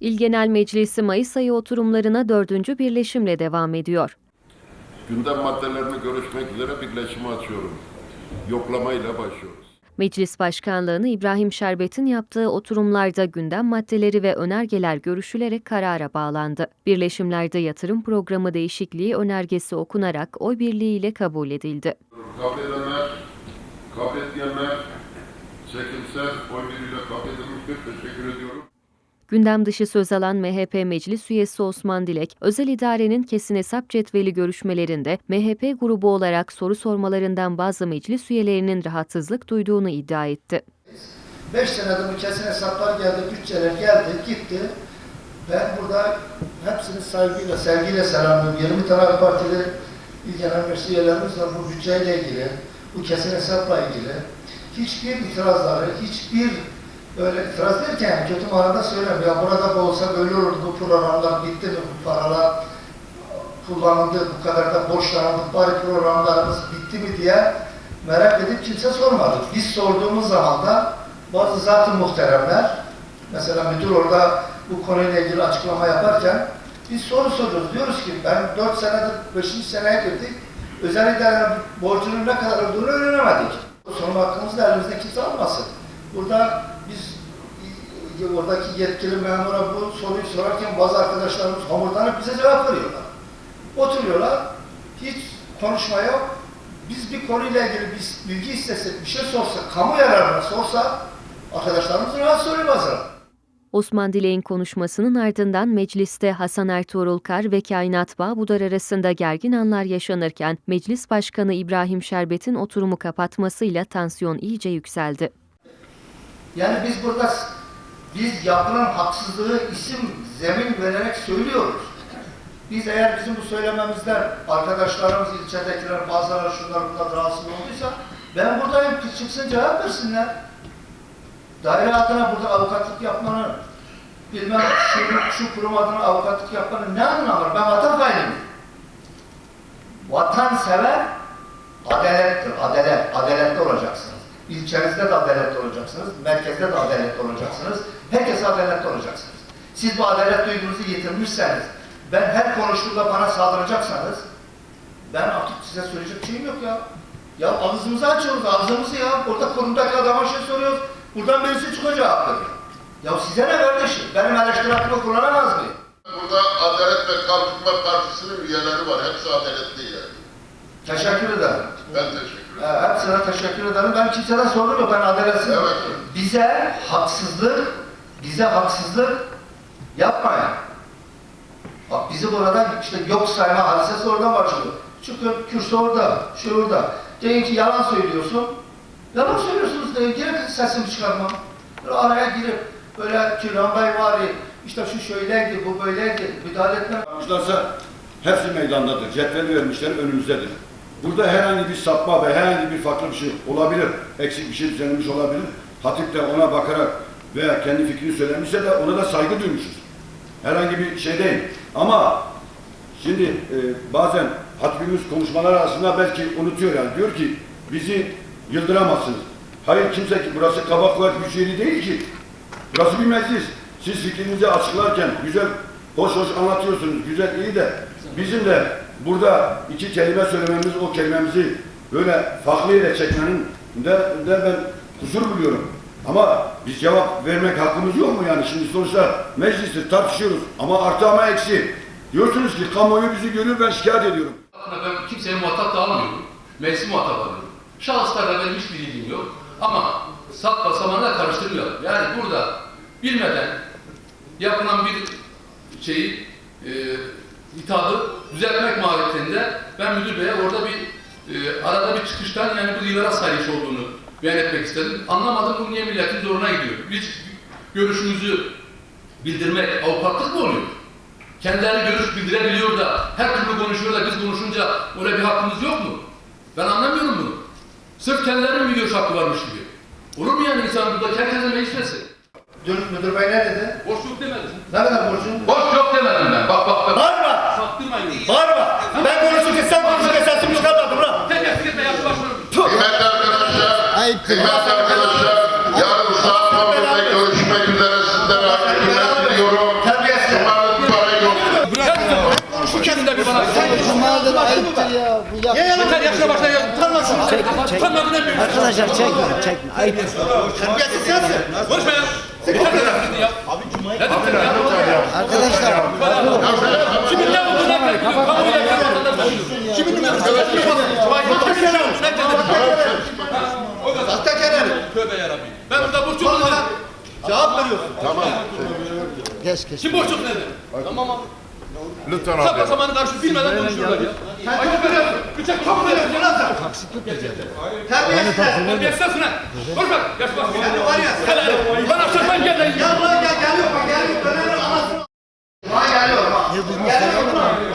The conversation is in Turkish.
İl Genel Meclisi Mayıs ayı oturumlarına dördüncü birleşimle devam ediyor. Gündem maddelerini görüşmek üzere birleşimi açıyorum. Yoklamayla başlıyoruz. Meclis Başkanlığını İbrahim Şerbet'in yaptığı oturumlarda gündem maddeleri ve önergeler görüşülerek karara bağlandı. Birleşimlerde yatırım programı değişikliği önergesi okunarak oy birliğiyle kabul edildi. Kabul edenler, kabul etmeyenler çekilse oy birliğiyle kabul edilmiştir. Teşekkür ediyorum. Gündem dışı söz alan MHP Meclis Üyesi Osman Dilek, özel idarenin kesin hesap cetveli görüşmelerinde MHP grubu olarak soru sormalarından bazı meclis üyelerinin rahatsızlık duyduğunu iddia etti. 5 senedir bu kesin hesaplar geldi, bütçeler geldi, gitti. Ben burada hepsini saygıyla, sevgiyle selamlıyorum. 20 tane Partili İl Genel Meclis üyelerimiz var bu bütçeyle ilgili, bu kesin hesapla ilgili. Hiçbir itirazları, hiçbir böyle itiraz derken kötü manada söylemiyorum. Ya burada da olsa böyle olurdu, bu programlar bitti mi, bu paralar kullanıldı, bu kadar da borçlanıldık, bari programlarımız bitti mi diye merak edip kimse sormadı. Biz sorduğumuz zaman da bazı zat-ı muhteremler, mesela müdür orada bu konuyla ilgili açıklama yaparken biz soru soruyoruz. Diyoruz ki ben 4 senedir 5. seneye girdik. Özel idarenin borcunun ne kadar olduğunu öğrenemedik. Sorma hakkımızı da elimizde kimse almasın. Burada biz oradaki yetkili memura bu soruyu sorarken bazı arkadaşlarımız homurdanıp bize cevap veriyorlar. Oturuyorlar, hiç konuşma yok. Biz bir konuyla ilgili bir bilgi istesek, bir şey sorsak, kamu yararına sorsak, arkadaşlarımız rahatsız bazen. Osman Dilek'in konuşmasının ardından mecliste Hasan Ertuğrul Kar ve Kainat Bağbudar arasında gergin anlar yaşanırken Meclis Başkanı İbrahim Şerbet'in oturumu kapatmasıyla tansiyon iyice yükseldi. Yani biz burada, biz yapılan haksızlığı isim, zemin vererek söylüyoruz. Biz eğer bizim bu söylememizden arkadaşlarımız, ilçedekiler, bazıları şunlar bunlar rahatsız olduysa ben buradayım, çıksın cevap versinler. Daire adına burada avukatlık yapmanın, bilmem şu, şu kurum adına avukatlık yapmanın ne anlamı var? Ben vatan hainiyim. Vatansever adalettir, adalet, adaletli olacaksınız. İlçenizde de adaletli olacaksınız, merkezde de adaletli olacaksınız, herkese adaletli olacaksınız. Siz bu adalet duygunuzu yitirmişseniz, ben her konuştuğumda bana saldıracaksanız, ben artık size söyleyecek şeyim yok ya. Ya ağzımızı açıyoruz, ağzımızı ya. Orada kurumdaki adama şey soruyoruz, buradan birisi cevap veriyor. Ya size ne kardeşim? Benim eleştiri hakkımı kullanamaz mıyım? Burada Adalet ve Kalkınma Partisi'nin üyeleri var. Hepsi adaletli yani. Teşekkür ederim. Ben teşekkür Ee, ederim. hepsine teşekkür ederim. Ben kimseden sorun yok. Ben adaletsiz. Evet. Bize haksızlık, bize haksızlık yapmayın. Bak bizi burada işte yok sayma hadisesi oradan başlıyor. Kür- kürsü orada, şu orada. Deyin ki yalan söylüyorsun. Yalan söylüyorsunuz deyin. Gerek sesimi çıkarmam. Böyle araya girip böyle Kiran var ya, işte şu şöyleydi, bu böyleydi, müdahale etmem. Yapmışlarsa hepsi meydandadır. Cetveli vermişler önümüzdedir. Burada herhangi bir sapma ve herhangi bir farklı bir şey olabilir. Eksik bir şey düzenlenmiş olabilir. Hatip de ona bakarak veya kendi fikrini söylemişse de ona da saygı duymuşuz. Herhangi bir şey değil. Ama şimdi e, bazen hatibimiz konuşmalar arasında belki unutuyor yani. Diyor ki bizi yıldıramazsınız. Hayır kimse ki burası kabak kuvvet güç yeri değil ki. Burası bir meclis. Siz fikrinizi açıklarken güzel, hoş hoş anlatıyorsunuz. Güzel, iyi de bizim de burada iki kelime söylememiz, o kelimemizi böyle farklı çekmenin de, de ben kusur buluyorum. Ama biz cevap vermek hakkımız yok mu yani? Şimdi sonuçta mecliste tartışıyoruz ama artı ama eksi. Diyorsunuz ki kamuoyu bizi görüyor ben şikayet ediyorum. Ben kimseye muhatap da almıyorum. Meclisi muhatap alıyorum. Şahıslarla benim hiçbir ilgim yok. Ama sap basamağına karıştırmıyor. Yani burada bilmeden yapılan bir şeyi e, itadı düzeltmek mahiyetinde ben müdür beye orada bir e, arada bir çıkıştan yani bu yıllara sayış olduğunu beyan etmek istedim. Anlamadım bu niye milletin zoruna gidiyor. Biz görüşümüzü bildirmek avukatlık mı oluyor? Kendileri görüş bildirebiliyor da her türlü konuşuyor da biz konuşunca öyle bir hakkımız yok mu? Ben anlamıyorum bunu. Sırf kendilerinin bir görüş hakkı varmış gibi. Olur mu yani insan burada herkesin meclisi? Dün müdür bey ne dedi? Boş yok demedim. Ne kadar borcun? Boş yok demedim ben. Bak bak bak. Bağırma! Attırmayın. Bağırma. Ben konuşurken sen konuşurken sesimi çıkarmadın lan. Sen de sikirme yaptı başkanım. Kıymetli arkadaşlar. Ayıptır. Kıymetli arkadaşlar. Yarın saat 11'de görüşmek üzere sizlere hayırlı günler diliyorum. Terbiyesiz. Umarım para yok. Bırak. Ben konuşurken de bir bana. Sen konuşmadın ayıptır ya. Bu ya. Ya yeter yaşına şey. başla ya. Utanma şunu. Çekme çekme. Arkadaşlar çekme çekme. Ayıptır. Terbiyesiz sensin. Konuşma ya. Sikirme. Tahta kenarı. Tövbe yarabbim. Ben burada burçum Son olarak cevap veriyorum. Tamam. Geç geç. Kim boşluk dedi? Tamam abi. Lütfen abi. Sabah zamanı karşı bilmeden konuşuyorlar ya. Ayıp veriyorsun. Bıçak çok veriyorsun lan sen. Taksitlik de zaten. Terbiyesiz. Terbiyesiz ne? Dur bak. Yaş bak. Yani var ya. Helal. Ulan aşağıdan gel. Gel buraya gel. Geliyor bak. Geliyor. Dönerim anasını. Bana geliyor bak. Geliyor bak.